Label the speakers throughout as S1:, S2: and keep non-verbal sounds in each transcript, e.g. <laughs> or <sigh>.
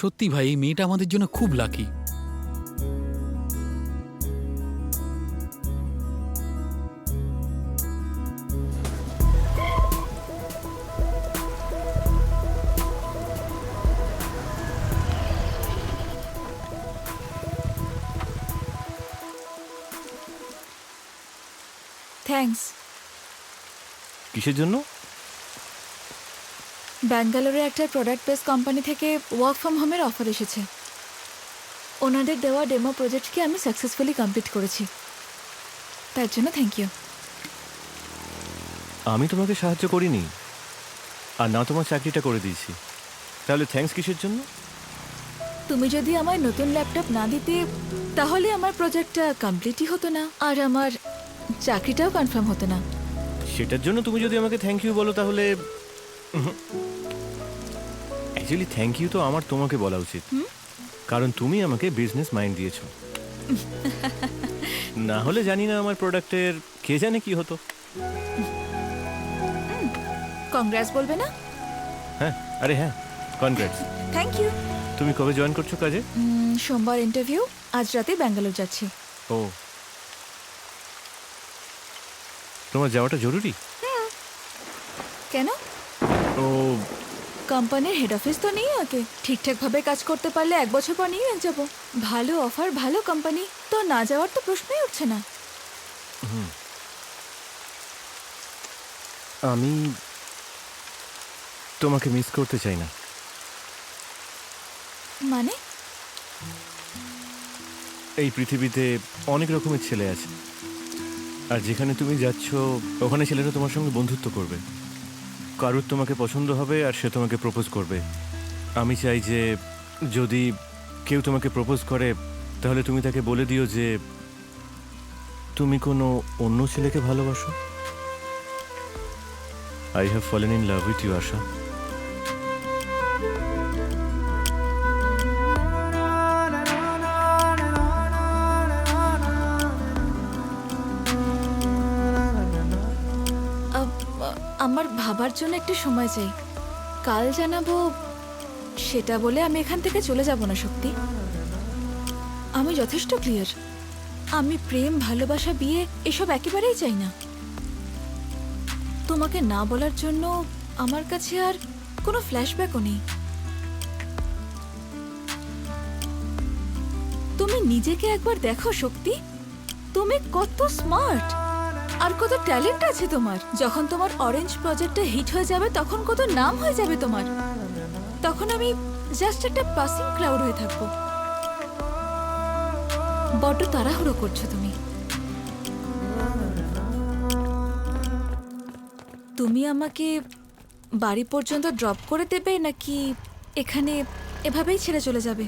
S1: সত্যি ভাই এই মেয়েটা আমাদের জন্য খুব লাকি
S2: থ্যাঙ্কস
S3: কিসের জন্য?
S2: ব্যাঙ্গালোরে একটা প্রোডাক্ট বেস কোম্পানি থেকে ওয়ার্ক ফ্রম হোমের অফার এসেছে। ওনাদের দেওয়া ডেমো প্রজেক্টকে আমি সাকসেসফুলি কমপ্লিট করেছি। তার জন্য থ্যাংক ইউ
S3: আমি তোমাকে সাহায্য করিনি। আর না তোমার চাকরিটা করে দিয়েছি। তাহলে থ্যাঙ্কস কিসের জন্য?
S2: তুমি যদি আমায় নতুন ল্যাপটপ না দিতে তাহলে আমার প্রজেক্টটা কমপ্লিটই হতো না। আর আমার চাকরিটাও কনফার্ম হতো না।
S3: সেটার জন্য তুমি যদি আমাকে থ্যাংক ইউ বলো তাহলে অ্যাকচুয়ালি থ্যাংক ইউ তো আমার তোমাকে বলা উচিত। কারণ তুমি আমাকে বিজনেস মাইন্ড দিয়েছ। <laughs> না হলে জানি না আমার প্রোডাক্টের কে জানে কি হতো।
S2: কংগ্রেস বলবে না?
S3: হ্যাঁ আরে হ্যাঁ কনগ্রেটস
S2: থ্যাংক ইউ
S3: তুমি কবে জয়েন করছ কাজে?
S2: সোমবার ইন্টারভিউ আজ রাতে ব্যাঙ্গালোর যাচ্ছি।
S3: ও। তোমার যাওয়াটা জরুরি?
S2: কেন?
S3: ও
S2: কোম্পানির হেড অফিস তো নেই আগে। ঠিকঠাকভাবে কাজ করতে পারলে এক বছর পর নিয়ে যাব। ভালো অফার ভালো কোম্পানি তো না যাওয়ার তো প্রশ্নই উঠছে না।
S3: আমি তোমাকে মিস করতে চাই না।
S2: মানে?
S3: এই পৃথিবীতে অনেক রকমের ছেলে আছে। আর যেখানে তুমি যাচ্ছ ওখানে ছেলেরা তোমার সঙ্গে বন্ধুত্ব করবে। কারুর তোমাকে পছন্দ হবে আর সে তোমাকে প্রপোজ করবে। আমি চাই যে যদি কেউ তোমাকে প্রপোজ করে, তাহলে তুমি তাকে বলে দিও যে তুমি কোনো অন্য ছেলেকে ভালোবাসো। I have fallen in love with you আশা
S2: ভাবার জন্য একটু সময় চাই। কাল জানাব সেটা বলে আমি এখান থেকে চলে যাব না, সত্যি। আমি যথেষ্ট ক্লিয়ার আমি প্রেম, ভালোবাসা, বিয়ে এসব একেবারেই চাই না। তোমাকে না বলার জন্য আমার কাছে আর কোনো ফ্ল্যাশব্যাকও নেই। তুমি নিজেকে একবার দেখো শক্তি তুমি কত স্মার্ট আর কত ট্যালেন্ট আছে তোমার। যখন তোমার অরেঞ্জ প্রজেক্টটা হিট হয়ে যাবে, তখন কত নাম হয়ে যাবে তোমার। তখন আমি জাস্ট একটা পাসিং ক্লাউড হয়ে থাকব। বড্ড তাড়াহুড়ো করছ তুমি। তুমি আমাকে বাড়ি পর্যন্ত ড্রপ করে দেবে নাকি এখানে এভাবেই ছেড়ে চলে যাবে?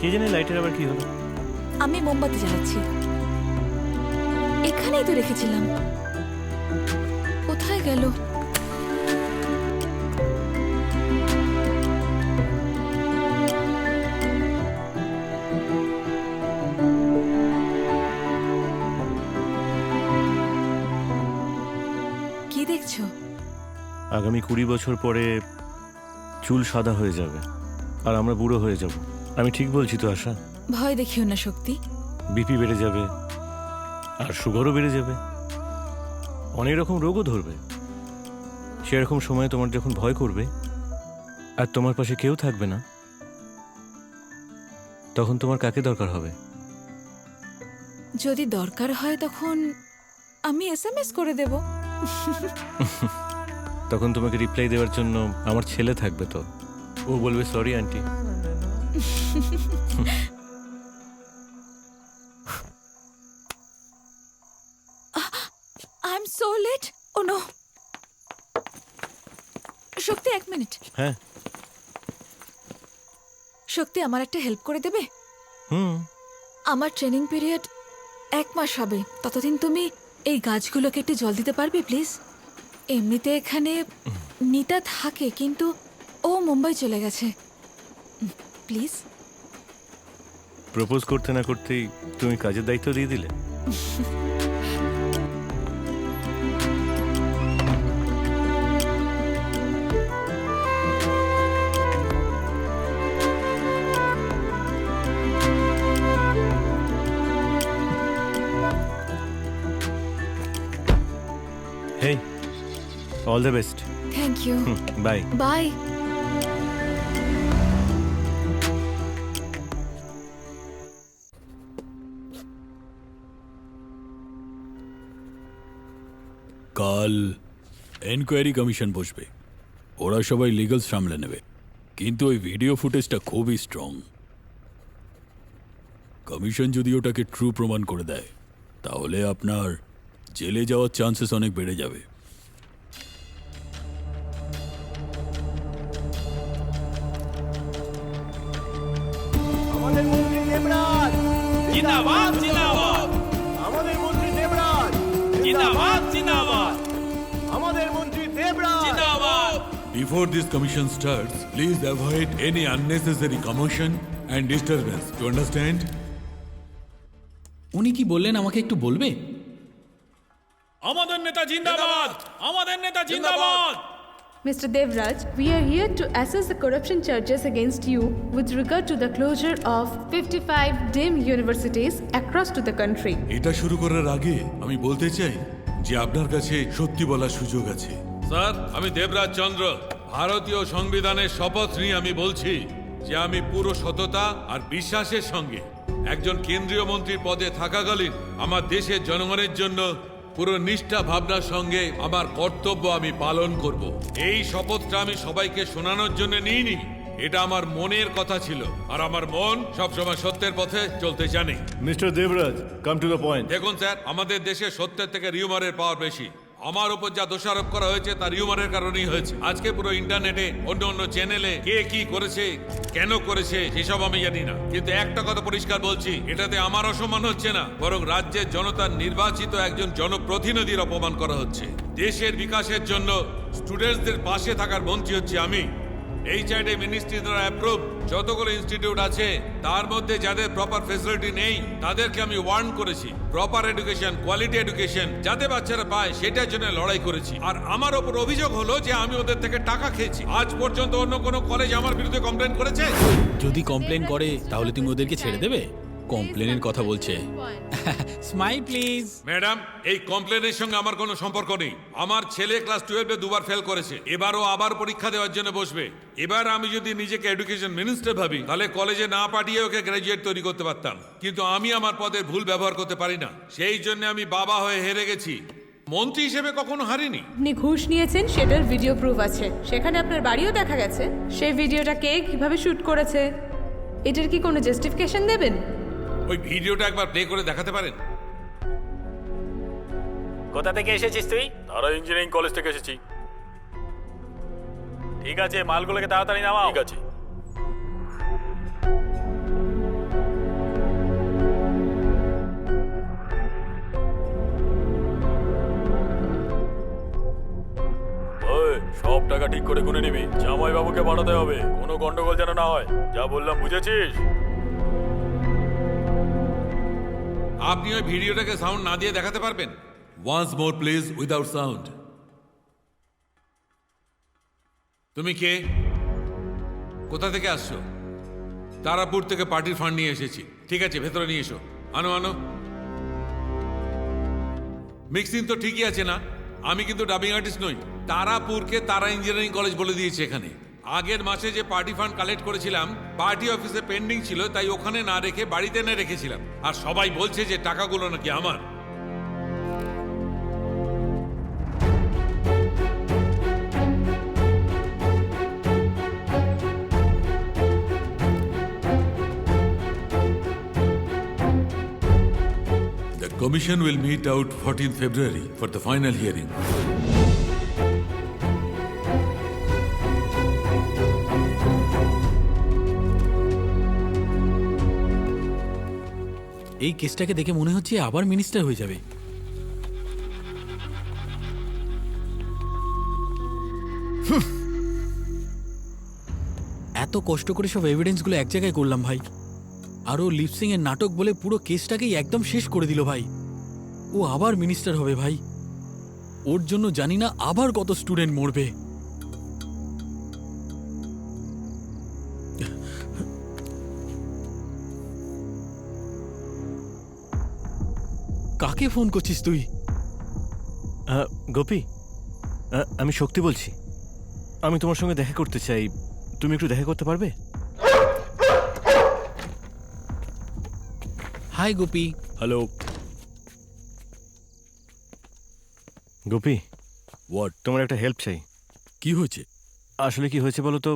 S2: কে
S3: জানে লাইটের আবার কি হলো?
S2: আমি মোমবাতি জ্বালাচ্ছি। এখানেই তো রেখেছিলাম। কোথায় গেল? কি দেখছ?
S3: আগামী কুড়ি বছর পরে চুল সাদা হয়ে যাবে আর আমরা বুড়ো হয়ে যাব। আমি ঠিক বলছি তো আশা।
S2: ভয় দেখিও না শক্তি।
S3: বিপি বেড়ে যাবে আর সুগারও বেড়ে যাবে। অনেক রকম রোগও ধরবে। সেরকম সময়ে তোমার যখন ভয় করবে আর তোমার পাশে কেউ থাকবে না তখন তোমার কাকে দরকার হবে?
S2: যদি দরকার হয় তখন আমি এসএমএস করে দেব। <laughs>
S3: তখন তোমাকে রিপ্লাই দেওয়ার জন্য আমার ছেলে থাকবে তো। ও বলবে sorry aunty
S2: I am so late oh no Shakti এক মিনিট।
S3: হ্যাঁ।
S2: শক্তি আমার একটা হেল্প করে দেবে?
S3: হুম।
S2: আমার ট্রেনিং পিরিয়ড এক মাস হবে। ততদিন তুমি এই গাছগুলোকে একটু জল দিতে পারবে প্লিজ এমনিতে এখানে নিতা থাকে কিন্তু ও মুম্বাই চলে গেছে। প্লিজ।
S3: প্রপোজ করতে না করতেই তুমি কাজের দায়িত্ব দিয়ে দিলে। Hey all the best
S2: thank you
S3: bye
S2: bye
S1: কাল এনকোয়ারি কমিশন বসবে। ওরা সবাই লিগাল সামলে নেবে। কিন্তু ওই ভিডিও ফুটেজটা খুবই স্ট্রং কমিশন যদি ওটাকে ট্রু প্রমাণ করে দেয় তাহলে আপনার জেলে যাওয়ার চান্সেস অনেক বেড়ে যাবে।
S4: আমাদের মন্ত্রী দেবরাজ।
S5: জিন্দাবাদ জিন্দাবাদ।
S4: আমাদের মন্ত্রী দেবরাজ।
S5: জিন্দাবাদ।
S1: Before this commission starts, please avoid any unnecessary commotion and disturbance. You understand?
S6: উনি কি বললেন আমাকে একটু বলবে
S5: আমাদের নেতা জিন্দাবাদ আমাদের নেতা জিন্দাবাদ
S7: Mr. Devraj, we are here to assess the corruption charges against you with regard to the closure of 55 DIM universities across to the country.
S8: এটা শুরু করার আগে আমি বলতে চাই যে আপনার কাছে সত্যি বলার সুযোগ আছে
S5: স্যার আমি দেবরাজ চন্দ্র। ভারতীয় সংবিধানের শপথ নিয়ে আমি বলছি যে আমি পুরো সততা আর বিশ্বাসের সঙ্গে একজন কেন্দ্রীয় মন্ত্রীর পদে থাকাকালীন আমার দেশের জনগণের জন্য পুরো নিষ্ঠা ভাবনার সঙ্গে আমার কর্তব্য আমি পালন করব। এই শপথটা আমি সবাইকে শোনানোর জন্য নিইনি। এটা আমার মনের কথা ছিল। আর আমার মন সবসময় সত্যের পথে চলতে জানে।
S3: Mister Debraj come to the point
S5: দেখুন স্যার আমাদের দেশে সত্যের থেকে রিউমারের পাওয়ার বেশি। আমার উপর যা দোষারোপ করা হয়েছে তার হিউমারের কারণেই হয়েছে। আজকে পুরো ইন্টারনেটে অন্য অন্য চ্যানেলে কে কি করেছে, কেন করেছে, সেসব আমি জানি না। কিন্তু একটা কথা পরিষ্কার বলছি, এটাতে আমার অসম্মান হচ্ছে না, বরং রাজ্যের জনতার নির্বাচিত একজন জনপ্রতিনিধির অপমান করা হচ্ছে। দেশের বিকাশের জন্য স্টুডেন্টসদের পাশে থাকার মন্ত্রী হচ্ছে আমি। এই চাইডে মিনিস্ট্রি দ্বারা অ্যাপ্রুভ যতগুলো ইনস্টিটিউট আছে, তার মধ্যে যাদের প্রপার ফেসিলিটি নেই, তাদেরকে আমি ওয়ার্ন করেছি। প্রপার এডুকেশন কোয়ালিটি এডুকেশন যাতে বাচ্চারা পায়, সেটার জন্য লড়াই করেছি। আর আমার ওপর অভিযোগ হলো যে আমি ওদের থেকে টাকা খেয়েছি। আজ পর্যন্ত অন্য কোনো কলেজ আমার বিরুদ্ধে কমপ্লেন করেছে?
S1: যদি কমপ্লেন করে, তাহলে তুমি ওদেরকে ছেড়ে দেবে? কমপ্লেনের কথা বলছে। স্মাইল প্লিজ
S5: ম্যাডাম এই কমপ্লেনের সঙ্গে আমার কোনো সম্পর্ক নেই। আমার ছেলে ক্লাস টুয়েলভে দুবার ফেল করেছে। এবারও আবার পরীক্ষা দেওয়ার জন্য বসবে। এবার আমি যদি নিজেকে এডুকেশন মিনিস্টার ভাবি তাহলে কলেজে না পাঠিয়ে ওকে গ্র্যাজুয়েট তৈরি করতে পারতাম। কিন্তু আমি আমার পদের ভুল ব্যবহার করতে পারি না। সেই জন্য আমি বাবা হয়ে হেরে গেছি। মন্ত্রী হিসেবে কখনো হারিনি।
S7: আপনি ঘুষ নিয়েছেন সেটার ভিডিও প্রুফ আছে। সেখানে আপনার বাড়িও দেখা গেছে। সেই ভিডিওটা কে কীভাবে শুট করেছে? এটার কি কোনো জাস্টিফিকেশন দেবেন?
S5: ওই ভিডিওটা একবার প্লে করে দেখাতে পারেন?
S9: কোথা থেকে এসেছিস তুই?
S8: তারা ইঞ্জিনিয়ারিং কলেজ থেকে এসেছি। ঠিক আছে মালগুলোকে তাড়াতাড়ি নামাও। ঠিক আছে। ওই, সব টাকা ঠিক করে গুনে নিবি। জামাই বাবুকে পাঠাতে হবে। কোনো গন্ডগোল যেন না হয়। যা বললাম বুঝেছিস?
S5: আপনি ওই ভিডিওটাকে সাউন্ড না দিয়ে দেখাতে পারবেন? Once more please without sound তুমি কে? কোথা থেকে আসছো? তারাপুর থেকে পার্টির ফান্ড নিয়ে এসেছি। ঠিক আছে, ভেতরে নিয়ে এসো। আনো আনো। মিক্সিং তো ঠিকই আছে না। আমি কিন্তু ডাবিং আর্টিস্ট নই। তারাপুরকে তারা ইঞ্জিনিয়ারিং কলেজ বলে দিয়েছে এখানে। আগের মাসে যে পার্টি ফান্ড কালেক্ট করেছিলাম, পার্টি অফিসে পেন্ডিং ছিল, তাই ওখানে না রেখে বাড়িতে এনে রেখেছিলাম আর সবাই বলছে যে টাকাগুলো নাকি আমার
S8: The commission will meet out 14th February for the final hearing.
S1: এই কেসটাকে দেখে মনে হচ্ছে আবার মিনিস্টার হয়ে যাবে। এত কষ্ট করে সব এভিডেন্সগুলো এক জায়গায় করলাম ভাই। আর ও লিপসিং এর নাটক বলে পুরো কেসটাকেই একদম শেষ করে দিল ভাই। ও আবার মিনিস্টার হবে ভাই। ওর জন্য জানি না আবার কত স্টুডেন্ট মরবে। কাকে ফোন করছিস তুই?
S3: গোপী আমি শক্তি বলছি। আমি তোমার সঙ্গে দেখা করতে চাই। তুমি একটু দেখা করতে পারবে?
S1: Hi Gopi. Hello.
S3: Gopi
S1: what
S3: তোমার একটা হেল্প চাই।
S1: কি হয়েছে?
S3: আসলে কি হয়েছে বলো তো?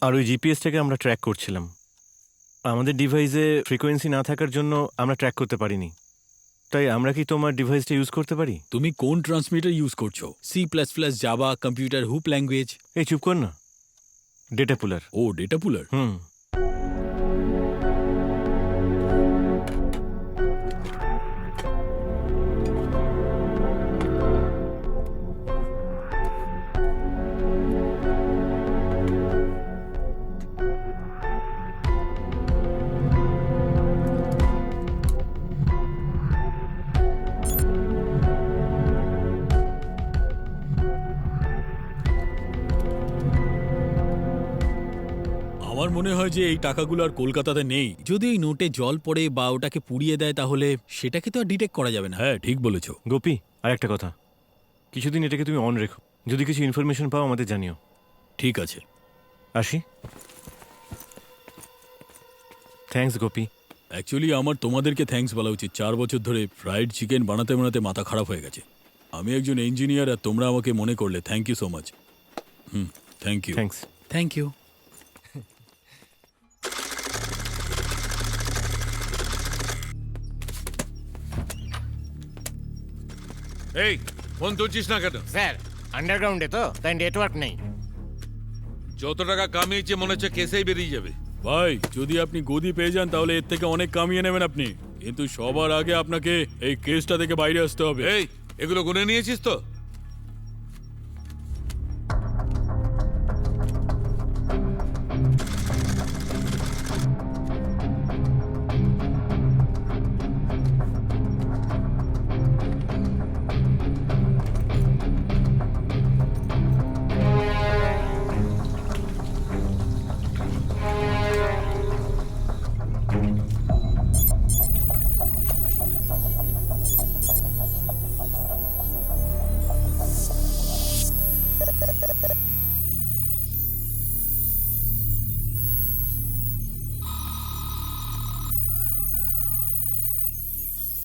S3: আর ওই জিপিএসটাকে আমরা ট্র্যাক করছিলাম। আমাদের ডিভাইসে ফ্রিকোয়েন্সি না থাকার জন্য আমরা ট্র্যাক করতে পারিনি। তাই আমরা কি তোমার ডিভাইসটা ইউজ করতে পারি?
S1: তুমি কোন ট্রান্সমিটার ইউজ করছ? C plus plus Java computer হুপ ল্যাঙ্গুয়েজ
S3: এই চুপ কর না। ডেটা পুলার
S1: ও ডেটা পুলার
S3: হুম।
S1: আমার মনে হয় যে এই টাকাগুলো আর কলকাতাতে নেই। যদি এই নোটে জল পড়ে বা ওটাকে পুড়িয়ে দেয় তাহলে সেটাকে তো আর ডিটেক্ট করা যাবে না। হ্যাঁ ঠিক বলেছ।
S3: গোপি আর একটা কথা। কিছুদিন এটাকে তুমি অন রেখো। যদি কিছু ইনফরমেশন পাও আমাদের জানিও।
S1: ঠিক আছে।
S3: আসি। থ্যাঙ্কস গোপি।
S1: অ্যাকচুয়ালি আমার তোমাদেরকে থ্যাঙ্কস বলা উচিত। চার বছর ধরে ফ্রাইড চিকেন বানাতে বানাতে মাথা খারাপ হয়ে গেছে। আমি একজন ইঞ্জিনিয়ার আর তোমরা আমাকে মনে করলে। Thank you so much hmm thank you
S3: thanks
S1: thank you
S5: এই ফোন তুলছিস না কেন?
S9: স্যার আন্ডারগ্রাউন্ডে তো তাই নেটওয়ার্ক নেই।
S5: যত টাকা কামিয়েছে মনে হচ্ছে কেসেই বেরিয়ে যাবে।
S1: ভাই যদি আপনি গদি পেয়ে যান তাহলে এর থেকে অনেক কামিয়ে নেবেন আপনি। কিন্তু সবার আগে আপনাকে এই কেসটা থেকে বাইরে আসতে হবে।
S5: এই এগুলো গুনে নিয়েছিস তো?